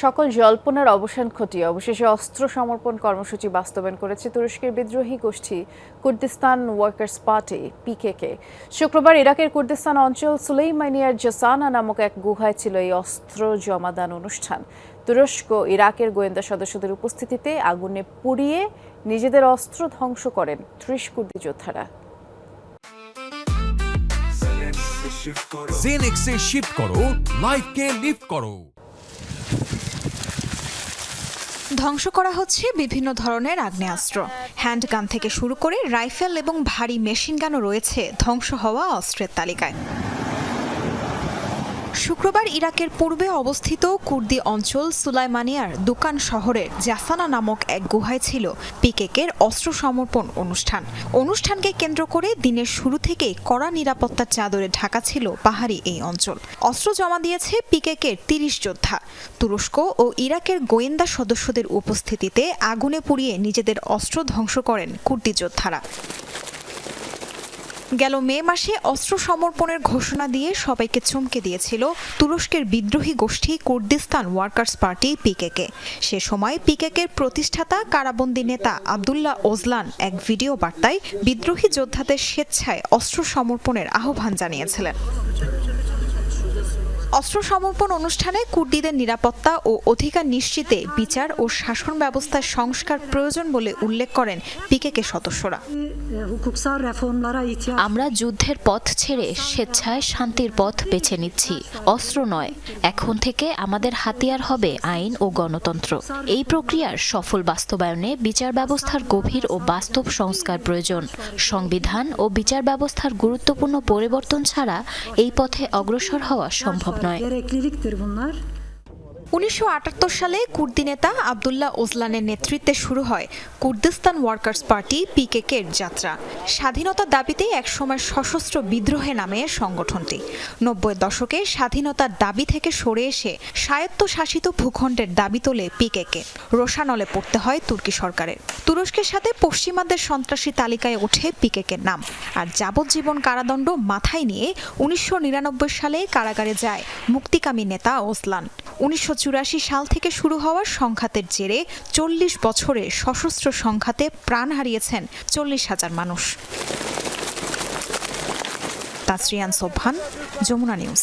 সকল জল্পনার অবসান ঘটিয়ে অবশেষে অস্ত্র সমর্পণ কর্মসূচি বাস্তবায়ন করেছে তুরস্কের বিদ্রোহী গোষ্ঠী কুর্দিস্তান ওয়ার্কার্স পার্টি, পিকেকে শুক্রবার ইরাকের কুর্দিস্তান অঞ্চল সুলেইমানিয়ার জাসানা নামক এক গুহায় ছিল এই অস্ত্র জমাদান অনুষ্ঠান। তুরস্ক ইরাকের গোয়েন্দা সদস্যদের উপস্থিতিতে আগুনে পুড়িয়ে নিজেদের অস্ত্র ধ্বংস করেন ত্রিশ কুর্দি যোদ্ধারা। জেনেক্সে শিফট করো লাইফকে লিফট করো। ধ্বংস করা হচ্ছে বিভিন্ন ধরনের আগ্নেয়াস্ত্র। হ্যান্ডগান থেকে শুরু করে রাইফেল এবং ভারী মেশিনগানও রয়েছে ধ্বংস হওয়া অস্ত্রের তালিকায়। শুক্রবার ইরাকের পূর্বে অবস্থিত কুর্দি অঞ্চল সুলাইমানিয়ার দোকান শহরের জাসানা নামক এক গুহায় ছিল পিকেকের অস্ত্র সমর্পণ অনুষ্ঠান। অনুষ্ঠানকে কেন্দ্র করে দিনের শুরু থেকেই কড়া নিরাপত্তার চাদরে ঢাকা ছিল পাহাড়ি এই অঞ্চল। অস্ত্র জমা দিয়েছে পিকেকের তিরিশ যোদ্ধা। তুরস্ক ও ইরাকের গোয়েন্দা সদস্যদের উপস্থিতিতে আগুনে পুড়িয়ে নিজেদের অস্ত্র ধ্বংস করেন কুর্দি যোদ্ধারা। গেল মে মাসে অস্ত্র সমর্পণের ঘোষণা দিয়ে সবাইকে চমকে দিয়েছিল তুরস্কের বিদ্রোহী গোষ্ঠী কুর্দিস্তান ওয়ার্কার্স পার্টি পিকেকে। সে সময় পিকেকের প্রতিষ্ঠাতা, কারাবন্দী নেতা আবদুল্লাহ ওজলান এক ভিডিও বার্তায় বিদ্রোহী যোদ্ধাদের স্বেচ্ছায় অস্ত্র সমর্পণের আহ্বান জানিয়েছিলেন। অস্ত্র সমর্পণ অনুষ্ঠানে কুর্দিদের নিরাপত্তা ও অধিকার নিশ্চিতে বিচার ও শাসন ব্যবস্থার সংস্কার প্রয়োজন বলে উল্লেখ করেন পিকেকে সদস্যরা। আমরা যুদ্ধের পথ ছেড়ে স্বেচ্ছায় শান্তির পথ বেছে নিচ্ছি। অস্ত্র নয়, এখন থেকে আমাদের হাতিয়ার হবে আইন ও গণতন্ত্র। এই প্রক্রিয়ার সফল বাস্তবায়নে বিচার ব্যবস্থার গভীর ও বাস্তব সংস্কার প্রয়োজন। সংবিধান ও বিচার ব্যবস্থার গুরুত্বপূর্ণ পরিবর্তন ছাড়া এই পথে অগ্রসর হওয়া সম্ভব gerekliliktir bunlar. উনিশশো আটাত্তর সালে কুর্দি নেতা আবদুল্লাহ ওজলানের নেতৃত্বে শুরু হয় কুর্দিস্তান ওয়ার্কার্স পার্টি পিকেকের যাত্রা। স্বাধীনতা দাবিতে একসময় সশস্ত্র বিদ্রোহে নামে সংগঠনটি। নব্বই দশকে স্বাধীনতার দাবি থেকে সরে এসে স্বায়ত্তশাসিত ভূখণ্ডের দাবি তোলে পিকেকে। রোশানলে পড়তে হয় তুর্কি সরকারের। তুরস্কের সাথে পশ্চিমাদের সন্ত্রাসী তালিকায় ওঠে পিকেকের নাম। আর যাবজ্জীবন কারাদণ্ড মাথায় নিয়ে উনিশশো নিরানব্বই সালে কারাগারে যায় মুক্তিকামী নেতা ওসলান। উনিশশো চুরাশি সাল থেকে শুরু হওয়া সংঘাতের জেরে চল্লিশ বছরে সশস্ত্র সংঘাতে প্রাণ হারিয়েছেন চল্লিশ হাজার মানুষ। তাসরিয়ান সোভান যমুনা নিউজ।